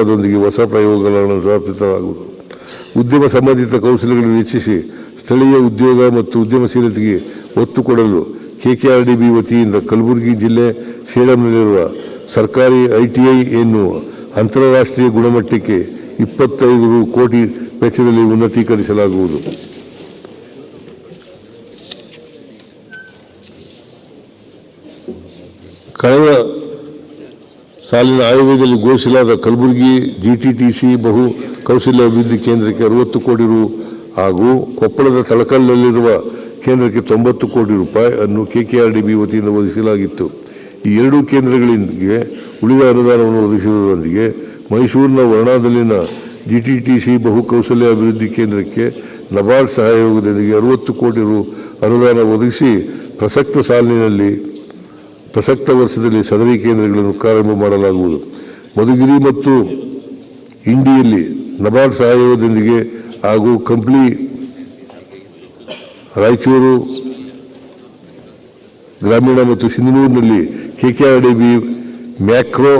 ಕಾರ್ಯಕ್ರಮದೊಂದಿಗೆ ಹೊಸ ಪ್ರಯೋಗಗಳನ್ನು ಸ್ಥಾಪಿಸಲಾಗುವುದು ಉದ್ಯಮ ಸಂಬಂಧಿತ ಕೌಶಲ್ಯಗಳನ್ನು ಹೆಚ್ಚಿಸಿ ಸ್ಥಳೀಯ ಉದ್ಯೋಗ ಮತ್ತು ಉದ್ಯಮಶೀಲತೆಗೆ ಒತ್ತು ಕೊಡಲು ಕೆಕೆಆರ್ಡಿಬಿ ವತಿಯಿಂದ ಕಲಬುರಗಿ ಜಿಲ್ಲೆ ಸೇಡಂನಲ್ಲಿರುವ ಸರ್ಕಾರಿ ಐಟಿಐ ಎನ್ನುವ ಅಂತಾರಾಷ್ಟ್ರೀಯ ಗುಣಮಟ್ಟಕ್ಕೆ ಇಪ್ಪತ್ತೈದು ಕೋಟಿ ವೆಚ್ಚದಲ್ಲಿ ಉನ್ನತೀಕರಿಸಲಾಗುವುದು. ಕಳೆದ ಸಾಲಿನ ಆಯವ್ಯದಲ್ಲಿ ಘೋಷಿಸಲಾದ ಕಲಬುರಗಿ ಜಿಟಿಟಿಸಿ ಬಹು ಕೌಶಲ್ಯ ಅಭಿವೃದ್ಧಿ ಕೇಂದ್ರಕ್ಕೆ ಅರವತ್ತು ಕೋಟಿ ರು ಹಾಗೂ ಕೊಪ್ಪಳದ ತಳಕಲ್ಲಲ್ಲಿರುವ ಕೇಂದ್ರಕ್ಕೆ ತೊಂಬತ್ತು ಕೋಟಿ ರೂಪಾಯಿ ಅನ್ನು ಕೆಕೆಆರ್ಡಿಬಿ ವತಿಯಿಂದ ಒದಗಿಸಲಾಗಿತ್ತು. ಈ ಎರಡೂ ಕೇಂದ್ರಗಳಿಗೆ ಉಳಿದ ಅನುದಾನವನ್ನು ಒದಗಿಸುವುದರೊಂದಿಗೆ ಮೈಸೂರಿನ ವರ್ಣಾದಲ್ಲಿನ ಜಿಟಿಟಿಸಿ ಬಹು ಕೌಶಲ್ಯ ಅಭಿವೃದ್ಧಿ ಕೇಂದ್ರಕ್ಕೆ ನಬಾರ್ಡ್ ಸಹಯೋಗದೊಂದಿಗೆ ಅರವತ್ತು ಕೋಟಿ ರು ಅನುದಾನ ಒದಗಿಸಿ ಪ್ರಸಕ್ತ ಸಾಲಿನಲ್ಲಿ ಪ್ರಸಕ್ತ ವರ್ಷದಲ್ಲಿ ಸದರಿ ಕೇಂದ್ರಗಳನ್ನು ಪ್ರಾರಂಭ ಮಾಡಲಾಗುವುದು. ಮಧುಗಿರಿ ಮತ್ತು ಇಂಡಿಯಲ್ಲಿ ನಬಾರ್ಡ್ ಸಹಯೋಗದೊಂದಿಗೆ ಹಾಗೂ ಕಂಪ್ಲಿ ರಾಯಚೂರು ಗ್ರಾಮೀಣ ಮತ್ತು ಸಿಂಧನೂರಿನಲ್ಲಿ ಕೆಕೆಆರ್ಡಿಬಿ ಮ್ಯಾಕ್ರೋ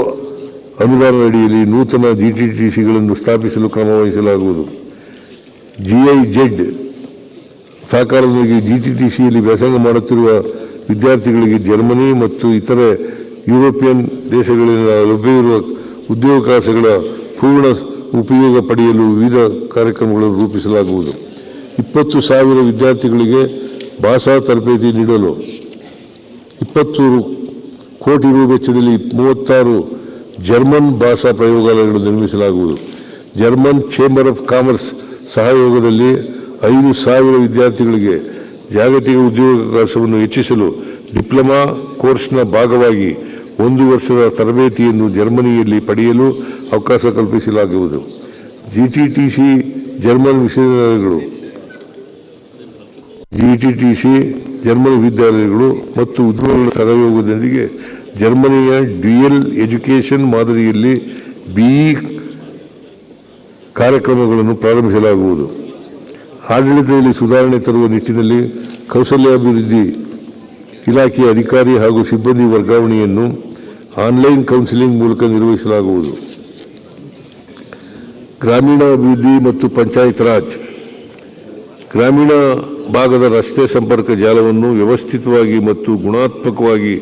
ಅನುದಾನ ಅಡಿಯಲ್ಲಿ ನೂತನ ಜಿಟಿಟಿಸಿಗಳನ್ನು ಸ್ಥಾಪಿಸಲು ಕ್ರಮ ವಹಿಸಲಾಗುವುದು ಜಿಐ ಜೆಡ್ ಸಹಕಾರದೊಂದಿಗೆ ಜಿಟಿಟಿಸಿಯಲ್ಲಿ ವ್ಯಾಸಂಗ ಮಾಡುತ್ತಿರುವ ವಿದ್ಯಾರ್ಥಿಗಳಿಗೆ ಜರ್ಮನಿ ಮತ್ತು ಇತರೆ ಯುರೋಪಿಯನ್ ದೇಶಗಳಿಂದ ಲಭ್ಯವಿರುವ ಉದ್ಯೋಗಾವಕಾಶಗಳ ಪೂರ್ಣ ಉಪಯೋಗ ಪಡೆಯಲು ವಿವಿಧ ಕಾರ್ಯಕ್ರಮಗಳನ್ನು ರೂಪಿಸಲಾಗುವುದು. ಇಪ್ಪತ್ತು ಸಾವಿರ ವಿದ್ಯಾರ್ಥಿಗಳಿಗೆ ಭಾಷಾ ತರಬೇತಿ ನೀಡಲು ಇಪ್ಪತ್ತು ಕೋಟಿ ರು ವೆಚ್ಚದಲ್ಲಿ ಮೂವತ್ತಾರು ಜರ್ಮನ್ ಭಾಷಾ ಪ್ರಯೋಗಾಲಯಗಳನ್ನು ನಿರ್ಮಿಸಲಾಗುವುದು. ಜರ್ಮನ್ ಚೇಂಬರ್ ಆಫ್ ಕಾಮರ್ಸ್ ಸಹಯೋಗದಲ್ಲಿ ಐದು ಸಾವಿರ ವಿದ್ಯಾರ್ಥಿಗಳಿಗೆ ಜಾಗತಿಕ ಉದ್ಯೋಗಾವಕಾಶವನ್ನು ಹೆಚ್ಚಿಸಲು ಡಿಪ್ಲೊಮಾ ಕೋರ್ಸ್ನ ಭಾಗವಾಗಿ ಒಂದು ವರ್ಷದ ತರಬೇತಿಯನ್ನು ಜರ್ಮನಿಯಲ್ಲಿ ಪಡೆಯಲು ಅವಕಾಶ ಕಲ್ಪಿಸಲಾಗುವುದು. ಜಿಟಿಟಿಸಿ ಜರ್ಮನ್ ವಿಶ್ವವಿದ್ಯಾಲಯಗಳು ಸಿ ಜರ್ಮನ್ ವಿದ್ಯಾಲಯಗಳು ಮತ್ತು ಉದ್ಯಮಗಳ ಸಹಯೋಗದೊಂದಿಗೆ ಜರ್ಮನಿಯ ಡ್ಯುಯಲ್ ಎಜುಕೇಷನ್ ಮಾದರಿಯಲ್ಲಿ ಬಿಇ ಕಾರ್ಯಕ್ರಮಗಳನ್ನು ಪ್ರಾರಂಭಿಸಲಾಗುವುದು. ಆಡಳಿತದಲ್ಲಿ ಸುಧಾರಣೆ ತರುವ ನಿಟ್ಟಿನಲ್ಲಿ ಕೌಶಲ್ಯಾಭಿವೃದ್ಧಿ ಇಲಾಖೆಯ ಅಧಿಕಾರಿ ಹಾಗೂ ಸಿಬ್ಬಂದಿ ವರ್ಗಾವಣೆಯನ್ನು ಆನ್ಲೈನ್ ಕೌನ್ಸಿಲಿಂಗ್ ಮೂಲಕ ನಿರ್ವಹಿಸಲಾಗುವುದು. ಗ್ರಾಮೀಣಾಭಿವೃದ್ಧಿ ಮತ್ತು ಪಂಚಾಯತ್ ರಾಜ್. ಗ್ರಾಮೀಣ ಭಾಗದ ರಸ್ತೆ ಸಂಪರ್ಕ ಜಾಲವನ್ನು ವ್ಯವಸ್ಥಿತವಾಗಿ ಮತ್ತು ಗುಣಾತ್ಮಕವಾಗಿ